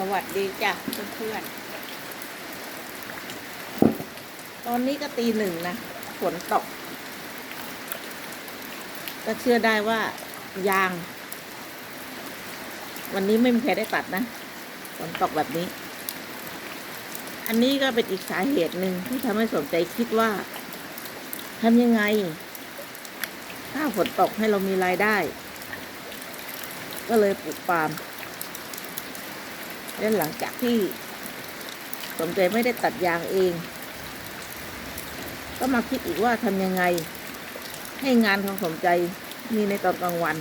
สวัสดีจ้ะเพื่อนๆตอนนี้ก็ตีหนึ่งนะฝนตก ก็เชื่อได้ว่ายาง วันนี้ไม่มีใครได้ตัดนะฝนตกแบบนี้ อันนี้ก็เป็นอีกสาเหตุหนึ่งที่ทำให้สนใจคิดว่าทำยังไง ถ้าฝนตกให้เรามีรายได้ ก็เลยปลูกปาล์ม และหลังจากที่สมใจไม่ได้ตัดยางเอง ก็มาคิดอีกว่าทำยังไง ให้งานของสมใจมีในตอนกลางวัน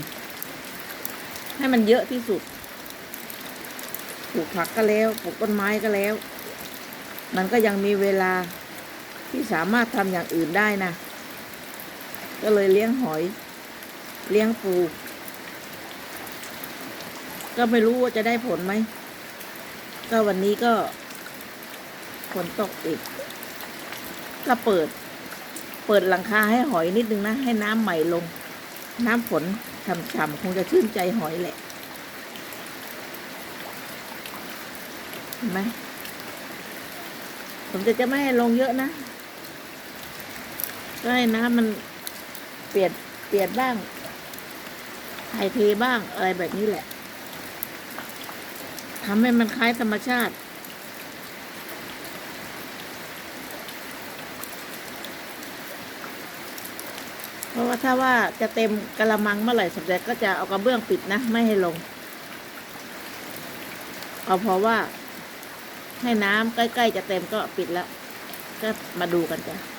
ให้มันเยอะที่สุดปลูกผักก็แล้วปลูกต้นไม้ก็แล้ว มันก็ยังมีเวลาที่สามารถทำอย่างอื่นได้นะ ก็เลยเลี้ยงหอย เลี้ยงปู ก็ไม่รู้ว่าจะได้ผลไหม ก็วันนี้ก็ฝนตกอีก ก็เปิด เปิดหลังคาให้หอยนิดนึงนะ ให้น้ำใหม่ลง น้ำฝนฉ่ำๆคงจะชื่นใจหอยแหละเห็นไหมผมจะจะไม่ให้ลงเยอะนะก็ให้น้ำมันเปลี่ยนเปลี่ยนบ้างถ่ายเทบ้างอะไรแบบนี้แหละ ทำให้มันคล้ายธรรมชาติเพราะว่าถ้าว่าจะเต็มกระมังเมื่อไหร่สมเด็จก็จะเอากระเบื้องปิดนะ ไม่ให้ลง เอาเพราะว่า ให้น้ำใกล้ ๆ จะเต็มก็ปิดแล้ว ก็มาดูกันจ้ะ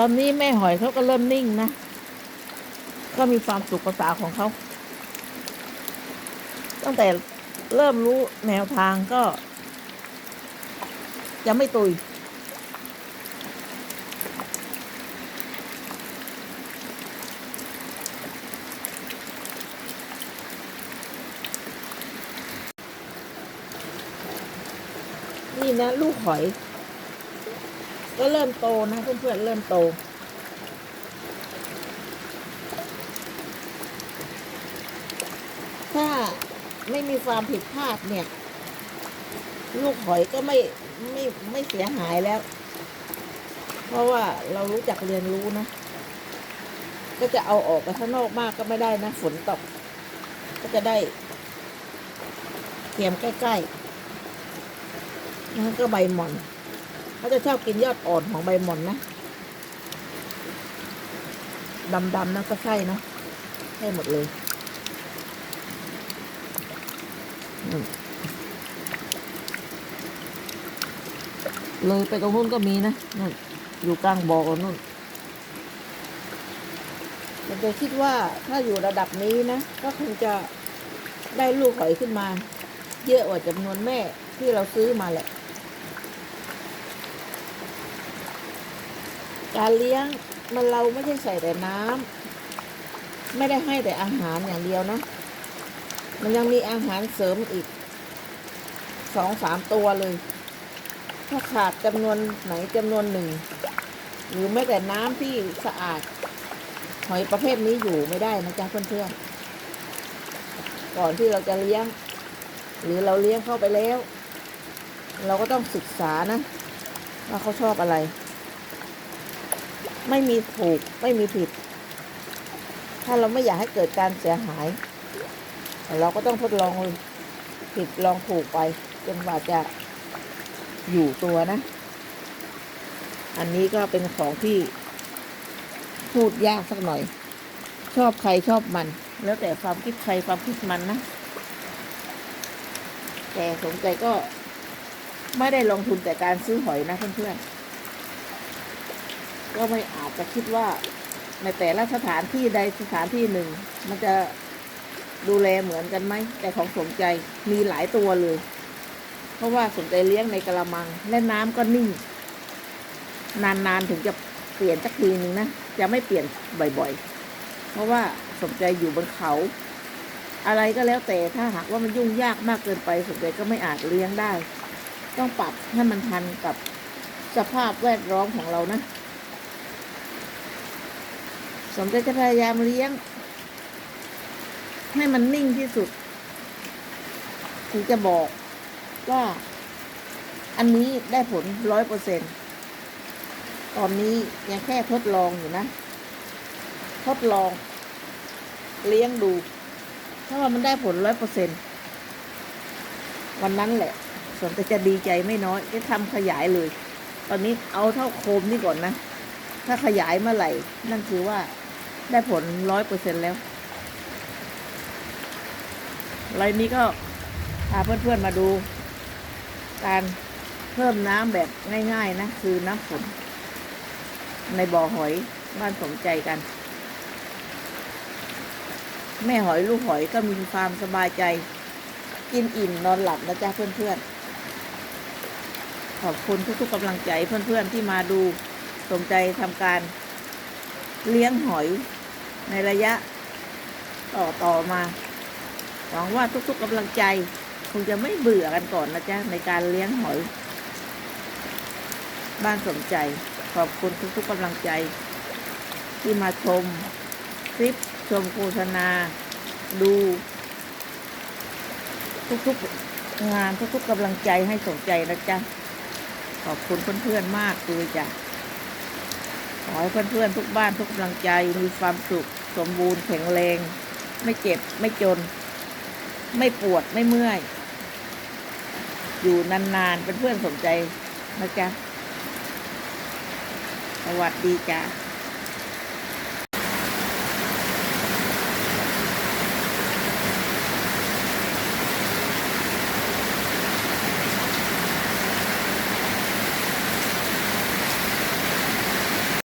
ตอนนี้แม่หอยเขาก็เริ่มนิ่งนะ ก็มีความสุขภาษาของเขา ตั้งแต่เริ่มรู้แนวทางก็ จะไม่ตุย นี่นะ ลูกหอย ก็เริ่มโตนะเพื่อนๆเริ่มโต ถ้าไม่มีความผิดพลาดเนี่ย ลูกหอยก็ไม่ไม่ไม่เสียหายแล้ว เพราะว่าเรารู้จักเรียนรู้นะ ก็จะเอาออกไปข้างนอกมากก็ไม่ได้นะฝนตก ก็จะได้เตรียมใกล้ๆแล้วก็ใบหม่อน เขาจะชอบกินยอดอ่อนของใบหม่อนนะดำๆนั่นก็ใช่นะใช่หมดเลยเลยไปตรงนู้นก็มีนะนู่นอยู่กลางบ่อนู่นแต่จะคิดว่าถ้าอยู่ระดับนี้นะ ก็คงจะได้ลูกหอยขึ้นมา เยอะกว่าจำนวนแม่ที่เราซื้อมาแหละ การเลี้ยงมันเราไม่ใช่ใส่แต่น้ำไม่ได้ให้แต่อาหารอย่างเดียวนะ มันยังมีอาหารเสริมอีกสองสามตัวเลย ถ้าขาดจำนวนไหนจำนวนหนึ่ง หรือแม้แต่น้ำที่สะอาด หอยประเภทนี้อยู่ไม่ได้นะจ๊ะเพื่อนๆ ก่อนที่เราจะเลี้ยง หรือเราเลี้ยงเข้าไปแล้ว เราก็ต้องศึกษานะ ว่าเขาชอบอะไร ไม่มีถูกไม่มีผิด ถ้าเราไม่อยากให้เกิดการเสียหาย เราก็ต้องทดลองผิดลองถูกไปจนกว่าจะอยู่ตัวนะ อันนี้ก็เป็นของที่พูดยากสักหน่อย ชอบใครชอบมัน แล้วแต่ความคิดใครความคิดมันนะ แต่สนใจก็ไม่ได้ลงทุนแต่การซื้อหอยนะเพื่อนๆ ก็ไม่อาจจะคิดว่า ในแต่ละสถานที่ใดสถานที่หนึ่ง มันจะดูแลเหมือนกันไหมแต่ของสมใจมีหลายตัวเลย เพราะว่าสมใจเลี้ยงในกระมัง และน้ำก็นิ่ง นานๆถึงจะเปลี่ยนสักทีหนึ่งนะ จะไม่เปลี่ยนบ่อยๆ เพราะว่าสมใจอยู่บนเขา อะไรก็แล้วแต่ถ้าหากว่ามันยุ่งยากมากเกินไปสมใจก็ไม่อาจเลี้ยงได้ ต้องปรับให้มันทันกับสภาพแวดล้อมของเรานะ สมใจจะพยายามเลี้ยง ให้มันนิ่งที่สุด ถึงจะบอกว่า อันนี้ได้ผลร้อยเปอร์เซ็นตอนนี้ยังแค่ทดลองอยู่นะ ทดลอง เลี้ยงดู ถ้าว่ามันได้ผลร้อยเปอร์เซ็นวันนั้นแหละสวนจะดีใจไม่น้อยจะทำขยายเลย ตอนนี้เอาเท่าโคมนี่ก่อนนะ ถ้าขยายเมื่อไหร่ นั่นคือว่า ได้ผลร้อยเปอร์เซ็นแล้วไรนี้ก็พาเพื่อนๆมาดู การเพิ่มน้ำแบบง่ายๆนะ คือน้ำฝนในบ่อหอยบ้านสมใจกัน แม่หอยลูกหอยก็มีความสบายใจ กินอิ่มนอนหลับนะจ๊ะเพื่อนๆ ขอบคุณทุกๆกำลังใจเพื่อนๆที่มาดูสนใจทำการเลี้ยงหอย ในระยะต่อต่อมา หวังว่าทุกๆกำลังใจ คงจะไม่เบื่อกันก่อนนะจ๊ะ ในการเลี้ยงหอย บ้านสนใจ ขอบคุณทุกๆกำลังใจ ที่มาชม คลิปชมโฆษณา ดู ทุกๆงานทุกๆกำลังใจให้สนใจนะจ๊ะ ขอบคุณเพื่อนๆมากเลยจ้ะขอให้เพื่อนๆทุกบ้านทุกกำลังใจมีความสุข สมบูรณ์แข็งแรง ไม่เจ็บไม่จน ไม่ปวดไม่เมื่อย อยู่นานๆเป็นเพื่อนสนใจนะจ๊ะสวัสดีจ้ะ